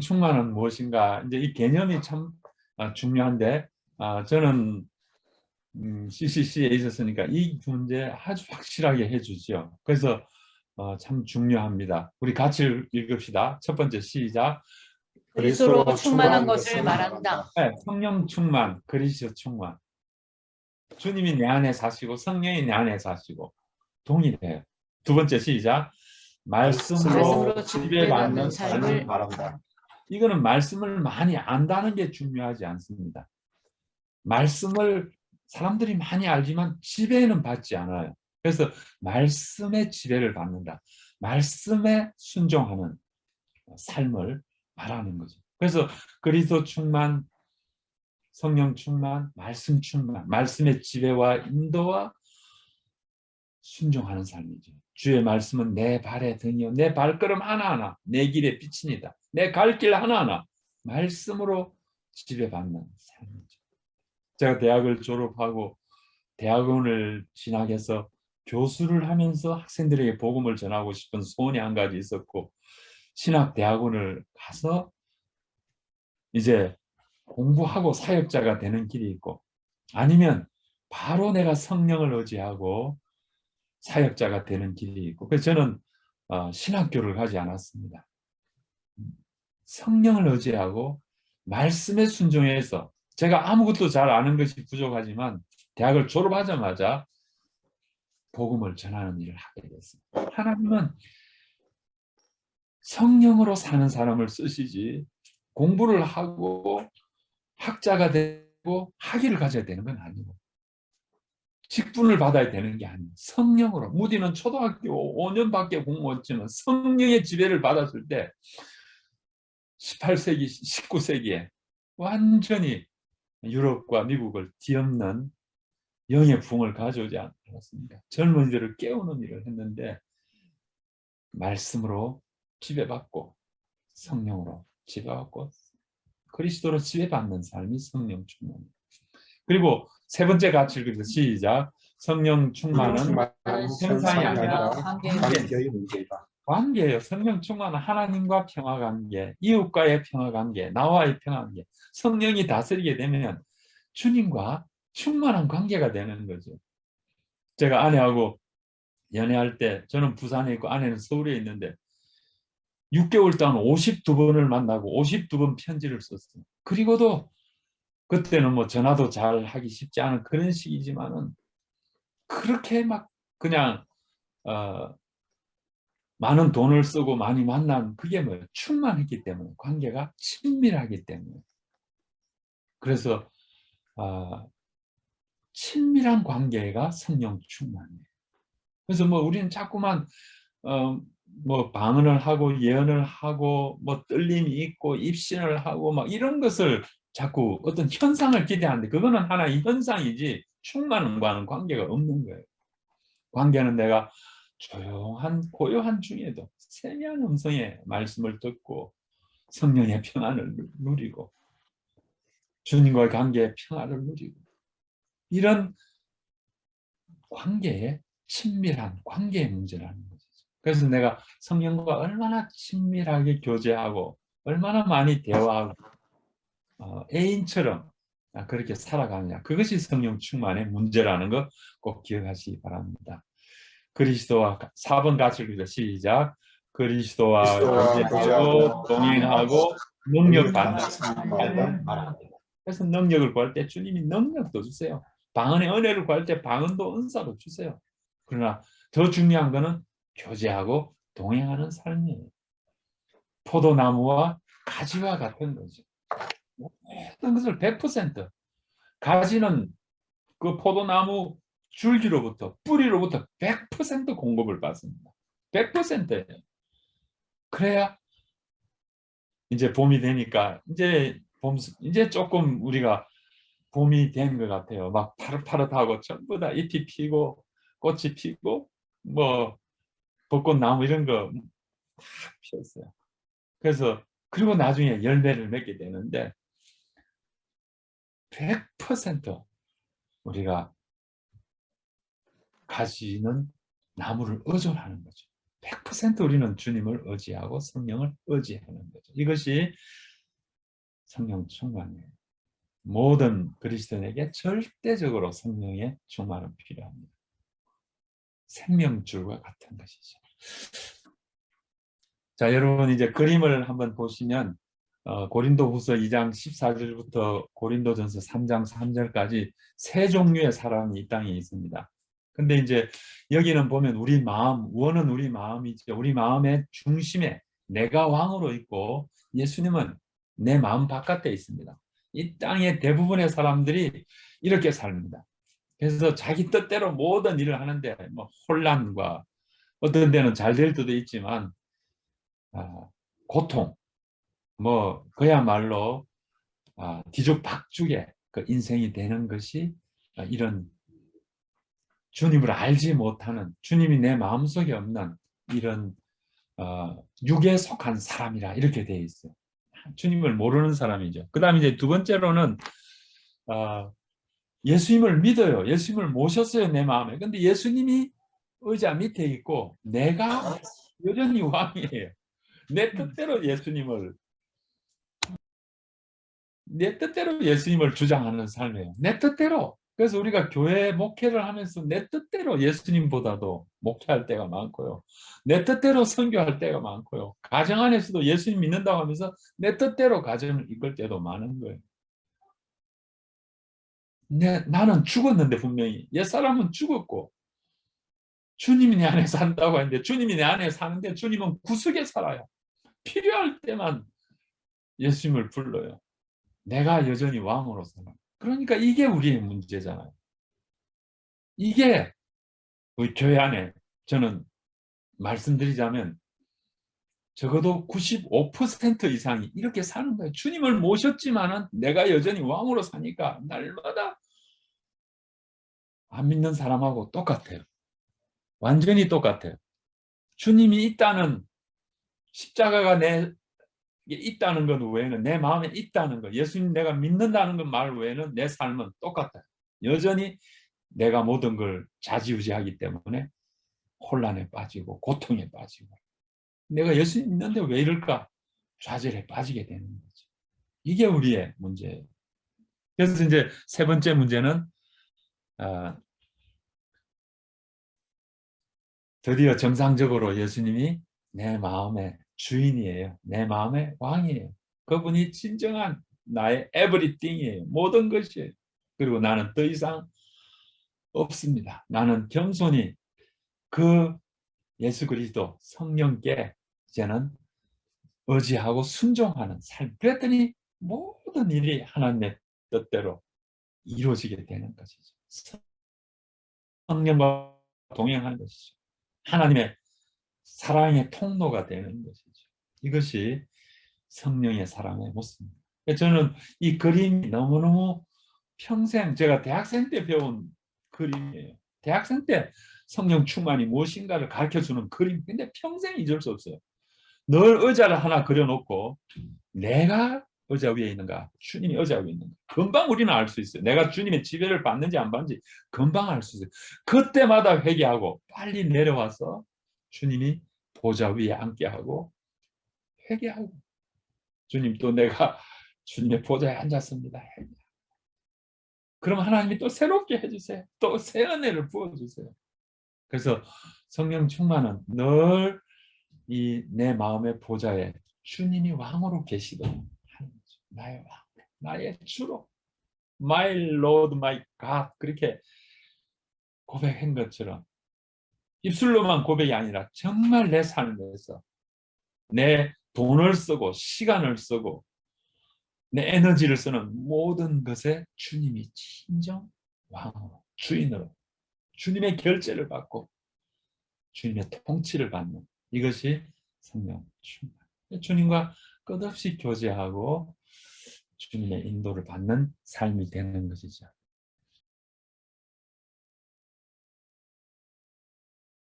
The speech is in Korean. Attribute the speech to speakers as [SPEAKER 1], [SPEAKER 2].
[SPEAKER 1] 충만은 무엇인가? 이제 이 개념이 참 아, 중요한데 아, 저는 음, CCC에 있었으니까 이 문제 아주 확실하게 해주죠. 그래서 어, 참 중요합니다. 우리 같이 읽- 읽읍시다. 첫 번째 시작.
[SPEAKER 2] 그리스도로 충만한 것을 말한다.
[SPEAKER 1] 네, 성령 충만, 그리스도 충만. 주님이 내 안에 사시고 성령이 내 안에 사시고 동일해요. 두 번째 시작. 말씀으로
[SPEAKER 2] 말씀으로
[SPEAKER 1] 지배받는 삶을 말한다. 이거는 말씀을 많이 안다는 게 중요하지 않습니다. 말씀을 사람들이 많이 알지만 지배는 받지 않아요. 그래서 말씀의 지배를 받는다. 말씀에 순종하는 삶을 말하는 거죠. 그래서 그리스도 충만, 성령 충만, 말씀 충만, 말씀의 지배와 인도와 순종하는 삶이죠. 주의 말씀은 내 발의 등이요, 내 발걸음 하나하나, 내 길의 빛이니다. 내 갈 길 하나하나 말씀으로 지배받는 삶이죠. 제가 대학을 졸업하고 대학원을 진학해서 교수를 하면서 학생들에게 복음을 전하고 싶은 소원이 한 가지 있었고 신학 대학원을 가서 이제 공부하고 사역자가 되는 길이 있고 아니면 바로 내가 성령을 의지하고 사역자가 되는 길이 있고 그래서 저는 어, 신학교를 가지 않았습니다. 성령을 의지하고 말씀에 순종해서 제가 아무것도 잘 아는 것이 부족하지만 대학을 졸업하자마자 복음을 전하는 일을 하게 됐습니다. 하나님은 성령으로 사는 사람을 쓰시지 공부를 하고 학자가 되고 학위를 가져야 되는 건 아니고 직분을 받아야 되는 게 아니에요. 성령으로 무디는 초등학교 5년밖에 공부했지만 성령의 지배를 받았을 때 18세기, 19세기에 완전히 유럽과 미국을 뒤엎는 영의 부흥을 가져오지 않았습니까? 젊은이들을 깨우는 일을 했는데 말씀으로 지배받고 성령으로 지배받고 그리스도로 지배받는 삶이 성령 충만입니다. 그리고 세 번째 가치 읽으세요. 시작. 성령 충만은 현상이 아니라
[SPEAKER 2] 관계.
[SPEAKER 3] 관계의 문제이다.
[SPEAKER 1] 관계예요. 성령 충만은 하나님과 평화 관계, 이웃과의 평화 관계, 나와의 평화 관계. 성령이 다스리게 되면 주님과 충만한 관계가 되는 거죠. 제가 아내하고 연애할 때 저는 부산에 있고 아내는 서울에 있는데 6개월 동안 52번을 만나고 52번 편지를 썼어요. 그리고도 그때는 뭐 전화도 잘 하기 쉽지 않은 그런 시기지만은 그렇게 막 그냥 어 많은 돈을 쓰고 많이 만난 그게 뭐예요? 충만했기 때문에 관계가 친밀하기 때문에 그래서 아, 친밀한 관계가 성령 충만이에요. 그래서 뭐 우리는 자꾸만 어, 뭐 방언을 하고 예언을 하고 뭐 떨림이 있고 입신을 하고 막 이런 것을 자꾸 어떤 현상을 기대하는데 그거는 하나의 현상이지 충만과는 관계가 없는 거예요. 관계는 내가 조용한 고요한 중에도 세미한 음성의 말씀을 듣고 성령의 평안을 누- 누리고 주님과의 관계의 평화를 누리고 이런 관계의 친밀한 관계의 문제라는 거죠. 그래서 내가 성령과 얼마나 친밀하게 교제하고 얼마나 많이 대화하고 어, 애인처럼 아, 그렇게 살아가느냐 그것이 성령 충만의 문제라는 거꼭 기억하시기 바랍니다. 그리스도와 4번 같이 읽으죠. 시작. 그리스도와 동행하고 능력 받는
[SPEAKER 3] 말한다.
[SPEAKER 1] 말합니다. 그래서 능력을 구할 때 주님이 능력도 주세요. 방언의 은혜를 구할 때 방언도 은사도 주세요. 그러나 더 중요한 거는 교제하고 동행하는 삶이에요. 포도나무와 가지와 같은 거죠. 모든 것을 100% 가지는 그 포도나무 줄기로부터 뿌리로부터 100% 공급을 받습니다. 100%예요. 그래야 이제 봄이 되니까 이제 봄 이제 조금 우리가 봄이 된 것 같아요. 막 파릇파릇하고 전부 다 잎이 피고 꽃이 피고 뭐 벚꽃나무 이런 거 다 피었어요. 그래서 그리고 나중에 열매를 맺게 되는데 100% 우리가 가지는 나무를 의존하는 거죠. 100% 우리는 주님을 의지하고 성령을 의지하는 거죠. 이것이 성령 충만이에요. 모든 그리스도인에게 절대적으로 성령의 충만은 필요합니다. 생명줄과 같은 것이죠. 자, 여러분 이제 그림을 한번 보시면 어, 고린도후서 2장 14절부터 고린도전서 3장 3절까지 세 종류의 사람이 이 땅에 있습니다. 근데 이제 여기는 보면 우리 마음, 원은 우리 마음이죠. 우리 마음의 중심에 내가 왕으로 있고 예수님은 내 마음 바깥에 있습니다. 이 땅의 대부분의 사람들이 이렇게 삽니다. 그래서 자기 뜻대로 모든 일을 하는데 뭐 혼란과 어떤 데는 잘 될 때도 있지만 아, 고통, 뭐 그야말로 아, 뒤죽박죽의 그 인생이 되는 것이 아, 이런 주님을 알지 못하는 주님이 내 마음속에 없는 이런 어, 육에 속한 사람이라 이렇게 되어 있어요. 주님을 모르는 사람이죠. 그 다음에 이제 두 번째로는 어, 예수님을 믿어요. 예수님을 모셨어요 내 마음에. 근데 예수님이 의자 밑에 있고 내가 여전히 왕이에요. 내 뜻대로 예수님을 내 뜻대로 예수님을 주장하는 삶이에요. 내 뜻대로. 그래서 우리가 교회 목회를 하면서 내 뜻대로 예수님보다도 목회할 때가 많고요. 내 뜻대로 선교할 때가 많고요. 가정 안에서도 예수님 믿는다고 하면서 내 뜻대로 가정을 이끌 때도 많은 거예요. 내, 나는 죽었는데 분명히 옛사람은 죽었고 주님이 내 안에 산다고 하는데 주님이 내 안에 사는데 주님은 구석에 살아요. 필요할 때만 예수님을 불러요. 내가 여전히 왕으로 살아. 그러니까 이게 우리의 문제잖아요. 이게 우리 교회 안에 저는 말씀드리자면 적어도 95% 이상이 이렇게 사는 거예요. 주님을 모셨지만은 내가 여전히 왕으로 사니까 날마다 안 믿는 사람하고 똑같아요. 완전히 똑같아요. 주님이 있다는 십자가가 내 있다는 것 외에는 내 마음에 있다는 것, 예수님 내가 믿는다는 것 말 외에는 내 삶은 똑같아요. 여전히 내가 모든 걸 좌지우지하기 때문에 혼란에 빠지고 고통에 빠지고 내가 예수님 믿는데 왜 이럴까? 좌절에 빠지게 되는 거죠. 이게 우리의 문제예요. 그래서 이제 세 번째 문제는 아, 드디어 정상적으로 예수님이 내 마음의 주인이에요. 내 마음의 왕이에요. 그분이 진정한 나의 에브리띵이에요. 모든 것이에요. 그리고 나는 더 이상 없습니다. 나는 겸손히 그 예수 그리스도 성령께 이제는 의지하고 순종하는 삶. 그랬더니 모든 일이 하나님의 뜻대로 이루어지게 되는 것이죠. 성령과 동행하는 것이죠. 하나님의 사랑의 통로가 되는 것이죠. 이것이 성령의 사랑의 모습입니다. 저는 이 그림이 너무너무 평생 제가 대학생 때 배운 그림이에요. 대학생 때 성령 충만이 무엇인가를 가르쳐 주는 그림. 근데 평생 잊을 수 없어요. 늘 의자를 하나 그려놓고 내가 의자 위에 있는가, 주님이 의자 위에 있는가. 금방 우리는 알 수 있어요. 내가 주님의 지배를 받는지 안 받는지 금방 알 수 있어요. 그때마다 회개하고 빨리 내려와서 주님이 보좌 위에 앉게 하고 회개하고 주님 또 내가 주님의 보좌에 앉았습니다. 그럼 하나님이 또 새롭게 해주세요. 또 새 은혜를 부어주세요. 그래서 성령 충만은 늘 이 내 마음의 보좌에 주님이 왕으로 거죠. 나의 왕, 나의 주로, my Lord, my God 그렇게 고백한 것처럼 입술로만 고백이 아니라 정말 내 삶에서 내 돈을 쓰고 시간을 쓰고 내 에너지를 쓰는 모든 것에 주님이 진정 왕으로 주인으로 주님의 결제를 받고 주님의 통치를 받는 이것이 성령 충만. 주님과 끝없이 교제하고 주님의 인도를 받는 삶이 되는 것이죠.